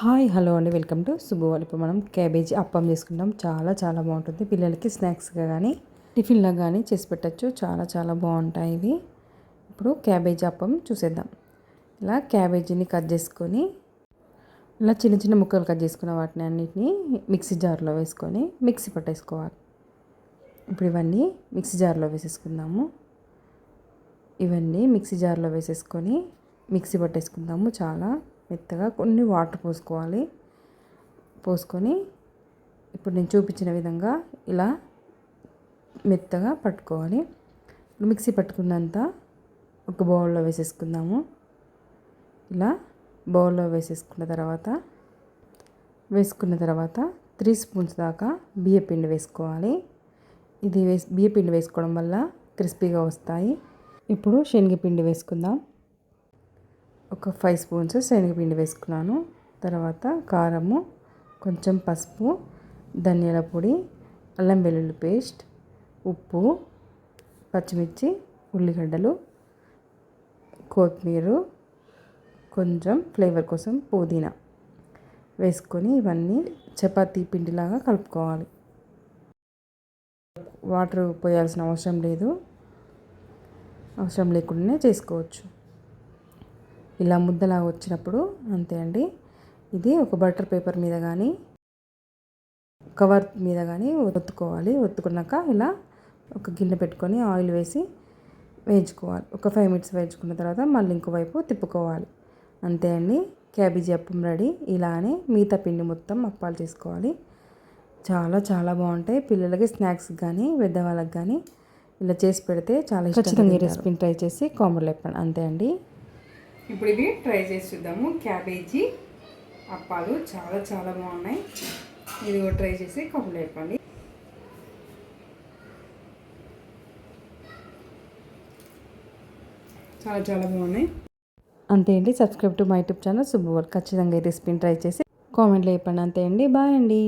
Hi hello అండి. Welcome to శుభవాల్ ఇప్పుడు మనం క్యాబేజీ అప్పం చేసుకుంటాం. చాలా చాలా బాగుంటుంది. పిల్లలకి స్నాక్స్గా కానీ టిఫిన్లో కానీ చేసి పెట్టచ్చు. చాలా చాలా బాగుంటాయి ఇవి. ఇప్పుడు క్యాబేజీ అప్పం చూసేద్దాం. ఇలా క్యాబేజీని కట్ చేసుకొని ఇలా చిన్న చిన్న ముక్కలు కట్ చేసుకున్న వాటిని అన్నిటిని మిక్సీ జార్లో వేసుకొని మిక్సీ పట్టేసుకోవాలి. ఇప్పుడు ఇవన్నీ మిక్సీ జార్లో వేసేసుకుందాము. ఇవన్నీ మిక్సీ జార్లో వేసేసుకొని మిక్సీ పట్టేసుకుందాము చాలా. మెత్తగా కొన్ని వాటర్ పోసుకోవాలి. పోసుకొని ఇప్పుడు నేను చూపించిన విధంగా ఇలా మెత్తగా పట్టుకోవాలి. ఇప్పుడు మిక్సీ పట్టుకున్నంత ఒక బౌల్లో వేసేసుకుందాము. ఇలా బౌల్లో వేసేసుకున్న తర్వాత వేసుకున్న తర్వాత త్రీ స్పూన్స్ దాకా బియ్యపిండి వేసుకోవాలి. ఇది వేసి బియ్యపిండి వేసుకోవడం వల్ల క్రిస్పీగా వస్తాయి. ఇప్పుడు శనగపిండి వేసుకుందాం. ఒక ఫైవ్ స్పూన్స్ శనగపిండి వేసుకున్నాను. తర్వాత కారము కొంచెం పసుపు ధనియాల పొడి అల్లం వెల్లుల్లి పేస్ట్ ఉప్పు పచ్చిమిర్చి ఉల్లిగడ్డలు కొత్తిమీర కొంచెం ఫ్లేవర్ కోసం పుదీనా వేసుకొని ఇవన్నీ చపాతీ పిండిలాగా కలుపుకోవాలి. వాటర్ పోయాల్సిన అవసరం లేదు. అవసరం లేకుండానే చేసుకోవచ్చు. ఇలా ముద్దలా వచ్చినప్పుడు అంతే అండి. ఇది ఒక బటర్ పేపర్ మీద కానీ కవర్ మీద కానీ ఒత్తుకోవాలి. ఒత్తుకున్నాక ఇలా ఒక గిన్నె పెట్టుకొని ఆయిల్ వేసి వేయించుకోవాలి. ఒక ఫైవ్ మినిట్స్ వేయించుకున్న తర్వాత మళ్ళీ ఇంకోవైపు తిప్పుకోవాలి. అంతే అండి. Cabbage appam ready. ఇలానే మిగతా పిండి మొత్తం అప్పాలు చేసుకోవాలి. చాలా చాలా బాగుంటాయి. పిల్లలకి స్నాక్స్ కానీ పెద్దవాళ్ళకి కానీ ఇలా చేసి పెడితే చాలా ఖచ్చితంగా రెసిపీని ట్రై చేసి కామెంట్లో చెప్పండి. అంతే అండి. ఇప్పుడు ఇవి ట్రై చేసి చూద్దాము. క్యాబేజీ అప్పాలు చాలా చాలా బాగున్నాయి. ఇది కూడా ట్రై చేసి కబుర్లు చెప్పండి చాలా చాలా బాగున్నాయి. అంతే అండి. Subscribe to my YouTube channel శుభవర్క్ ఖచ్చితంగా ఈ రెసిపీని ట్రై చేసి కామెంట్లో చెప్పండి. అంతే అండి. బాయ్ అండి.